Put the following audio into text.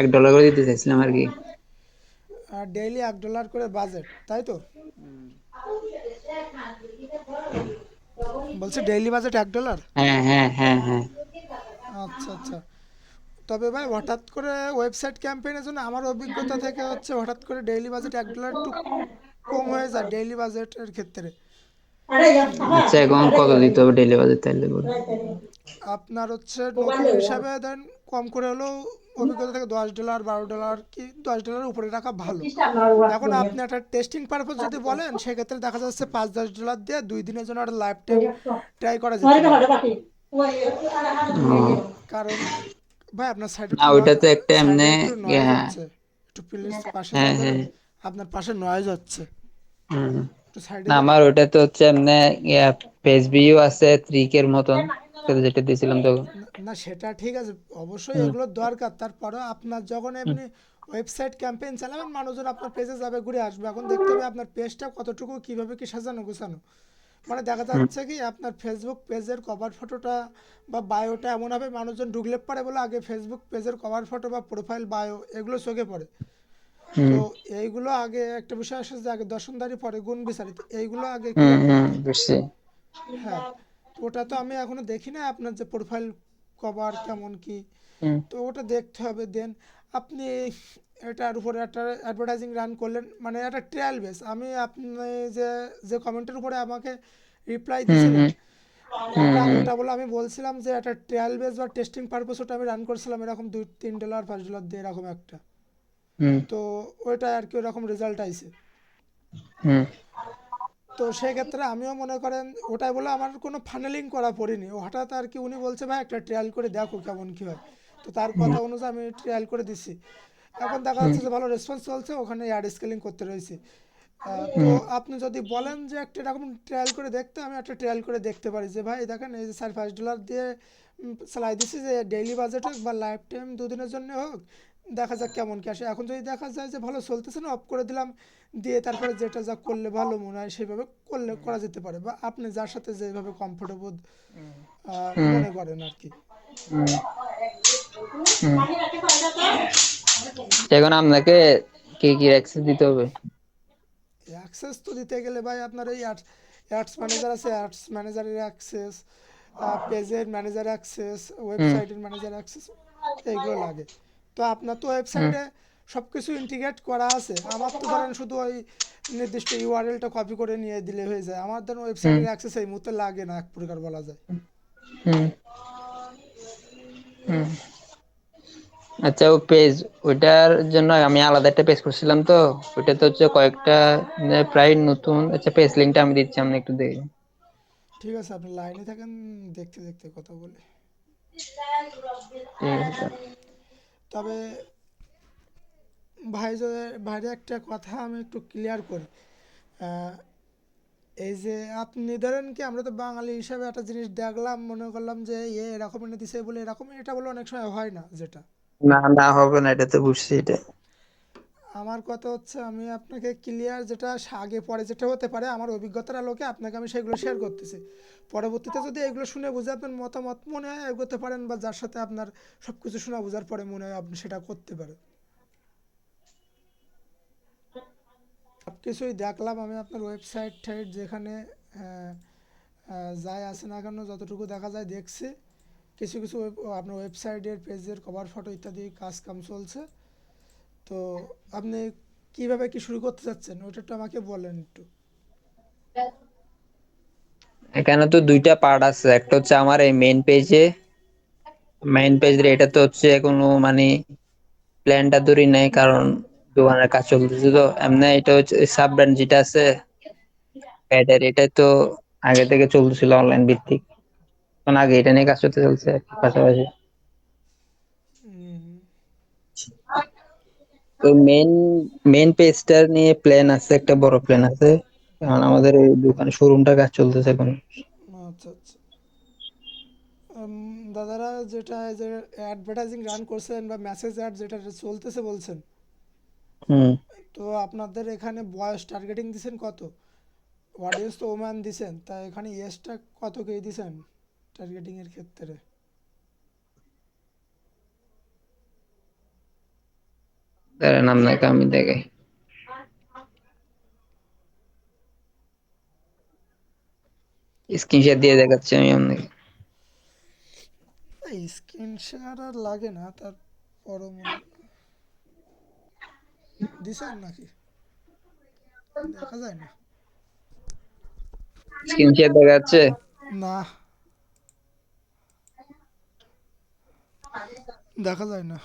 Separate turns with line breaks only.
এক ডলার করে দিতে চাইছিলাম আর কি।
আর ডেইলি এক ডলার করে বাজেট তাই তো? বলছে ডেইলি বাজেট এক ডলার
হ্যাঁ হ্যাঁ হ্যাঁ হ্যাঁ।
আচ্ছা আচ্ছা। তবে ভাই হঠাৎ করে ওয়েবসাইট ক্যাম্পেইনের জন্য আমার অভিজ্ঞতা থেকে হচ্ছে হঠাৎ করে ডেইলি বাজেট এক ডলার একটু কম হয়ে যায় ডেইলি বাজেটের ক্ষেত্রে।
আচ্ছা এখন কত দিতে হবে ডেলি বাজেট তাহলে
আপনার হচ্ছে নতুন হিসাবে দেন কম করে হলেও অভিজ্ঞতা থেকে দশ ডলার বারো ডলার কি দশ ডলারের উপরে রাখা ভালো এখন আপনি একটা টেস্টিং পারপাস যদি বলেন সেক্ষেত্রে দেখা যাচ্ছে পাঁচ দশ ডলার দিয়ে দুই দিনের জন্য একটা লাইফ টাইম ট্রাই করা যেতে কারণ ভাই আপনার সাইডে
না, ওইটা তো একটা এমনে, হ্যাঁ।
একটু প্লিজ পাশে
হ্যাঁ, হ্যাঁ।
আপনার পাশে নয়েজ হচ্ছে
আমার ওটা তো হচ্ছে এমনি পেজ ভিউ আছে ত্রিকের মতন তোকে যেটা দিয়েছিলাম তো
না সেটা ঠিক আছে। অবশ্যই এগুলো দরকার। তারপরেও আপনার যখন এমনি ওয়েবসাইট ক্যাম্পেইন চালাবেন মানুষজন আপনার পেজে যাবে ঘুরে আসবে। এখন দেখতে হবে আপনার পেজটা কতটুকু কীভাবে কি সাজানো গোছানো। মানে দেখা যাচ্ছে কি আপনার ফেসবুক পেজের কভার ফটোটা বা বায়োটা এমন হবে মানুষজন ঢুকলে পারে বলে আগে ফেসবুক পেজের কভার ফটো বা প্রোফাইল বায়ো এগুলো চোখে পড়ে। তো এইগুলো আগে একটা বিষয় আসে যে আগে দর্শনদারি পরে গুণ বিচারিত। এইগুলো আগে হ্যাঁ। ওটা তো আমি এখনও দেখি না আপনার যে প্রোফাইল কভার কেমন কি। তো ওটা দেখতে হবে দেন আপনি এটার উপরে একটা অ্যাডভার্টাইজিং রান করলেন মানে একটা ট্রায়াল বেস আমি আপনি যে যে কমেন্টের উপরে আমাকে রিপ্লাই দিয়েছিলেন ওটা বলে আমি বলছিলাম যে একটা ট্রায়াল বেস বা টেস্টিং পারপাস ওটা আমি রান করছিলাম এরকম দুই তিন ডলার পাঁচ ডলার দিয়ে এরকম একটা। তো ওইটা আর কি ওরকম রেজাল্ট আইছে।
হুম।
তো সেক্ষেত্রে আমিও মনে করেন ওটাই বলে আমার কোনো ফানেলিং করা পড়িনি। হঠাৎ আর কি উনি বলছে ভাই একটা ট্রায়াল করে দেখো কেমন কী হয়। তো তার কথা অনুযায়ী আমি ট্রায়াল করে দিছি। এখন দেখা যাচ্ছে যে ভালো রেসপন্স চলছে ওখানে অ্যাড স্কেলিং করতে রয়েছে। তো আপনি যদি বলেন যে একটা এরকম ট্রায়াল করে দেখতে আমি একটা ট্রায়াল করে দেখতে পারি যে ভাই দেখেন এই যে সাড়ে পাঁচ ডলার দিয়ে চালাই দিছি যে ডেইলি বাজেট হোক বা লাইফ টাইম দুদিনের জন্য হোক দেখা যাক কেমন কি আসে। এখন যদি দেখা যায় যে ভালো চলতেছে না অফ করে দিলাম দিয়ে তারপরে যেটা যা করলে ভালো মনে হয় সেভাবে করলে করা যেতে পারে। বা আপনি যার সাথে যেভাবে কমফোর্টেবল মনে করেন আর কি।
এখন আপনাকে কি কি অ্যাক্সেস দিতে হবে?
অ্যাক্সেস তো দিতে গেলে ভাই আপনার এই অ্যাডস ম্যানেজার আছে অ্যাডস ম্যানেজারের অ্যাক্সেস পেজের ম্যানেজার অ্যাক্সেস ওয়েবসাইটের ম্যানেজার অ্যাক্সেস এইগুলো লাগে। তো আপনার তো ওয়েবসাইটে সব কিছু ইন্টিগ্রেট করা আছে। আমার তো ধরেন শুধু ওই নির্দিষ্ট ইউআরএলটা কপি করে নিয়ে দিলে হয়ে যায়। আমার ধরেন ওয়েবসাইটের অ্যাক্সেস এই মুহূর্তে লাগে না এক প্রকার বলা যায়।
হুম। হুম। আচ্ছা ও পেজ ওইটার জন্য আমি আলাদা একটা পেজ করছিলাম তো। ওইটা তো হচ্ছে কয়েকটা মানে প্রায় নতুন। আচ্ছা পেজ লিঙ্কটা আমি দিচ্ছি আপনি একটু দেখুন
ঠিক আছে আপনি লাইনে থাকেন দেখতে দেখতে কথা বলে।
ঠিক আছে।
তবে ভাই বাইরে একটা কথা আমি একটু ক্লিয়ার করি। এই যে আপনি ধরেন কি, আমরা তো বাঙালি হিসাবে একটা জিনিস দেখলাম, মনে করলাম যে এ এরকম এনে দিছে বলে, এরকম, এটা বলে অনেক সময় হয় না যেটা।
না না, হবে না, এটা তো বুঝছি, এটা
আমার কথা হচ্ছে আমি আপনাকে ক্লিয়ার যেটা আগে পরে যেটা হতে পারে আমার অভিজ্ঞতার আলোকে আপনাকে আমি সেগুলো শেয়ার করতেছি। পরবর্তীতে যদি এগুলো শুনে বুঝে আপনার মতামত মনে হয় এগোতে পারেন বা যার সাথে আপনার সব কিছু শোনা বোঝার পরে মনে হয় আপনি সেটা করতে পারেন। সব কিছুই দেখলাম আমি আপনার ওয়েবসাইট ঠাইট যেখানে যাই আছে না কেন যতটুকু দেখা যায় দেখছি। কিছু কিছু আপনার ওয়েবসাইটের পেজের কভার ফটো ইত্যাদি কাজ কাম চলছে। তো আপনি কীভাবে কি শুরু করতে চাচ্ছেন? ওটা একটু আমাকে বলেন একটু।
এখানে তো দুইটা পার্ট আছে। একটা হচ্ছে আমার এই মেইন পেজে মেইন পেজের এটা তো হচ্ছে কোনো মানে প্ল্যানটা ধরি নাই কারণ দোকানের কাজ চলতেছে তো। এমনি এটা হচ্ছে সাব ব্র্যান্ড যেটা আছে প্যাডের এটা তো আগে থেকে চলতেছিল অনলাইন ভিত্তিক। কারণ আগে এটা নিয়ে কাজ করতে চলছে পাশাপাশি। তো মেইন মেইন পেজটা নিয়ে প্ল্যান আছে একটা বড় প্ল্যান আছে। কারণ আমাদের এই দোকানে শোরুমটা কাজ চলতেছে এখন।
আচ্ছা আচ্ছা। দাদারা যেটা যে অ্যাডভার্টাইজিং রান করছেন বা মেসেজ অ্যাড যেটা চলতেছে বলছেন
হুম।
তো আপনাদের এখানে বয়স টার্গেটিং দিছেন কত? অডিয়েন্স তো ওম্যান দিছেন তা এখানে এজটা কত কে দিছেন টার্গেটিং এর ক্ষেত্রে?
দাঁড়ান আপনাকে আমি দেখাই। স্ক্রিনশট দিয়ে দেখাচ্ছি আমি আপনাকে।
স্ক্রিন শেয়ার আর লাগে না তার পরও দিছেন নাকি? দেখা যায় না।
স্ক্রিনশট দেখা যাচ্ছে
না। দেখা যায় না।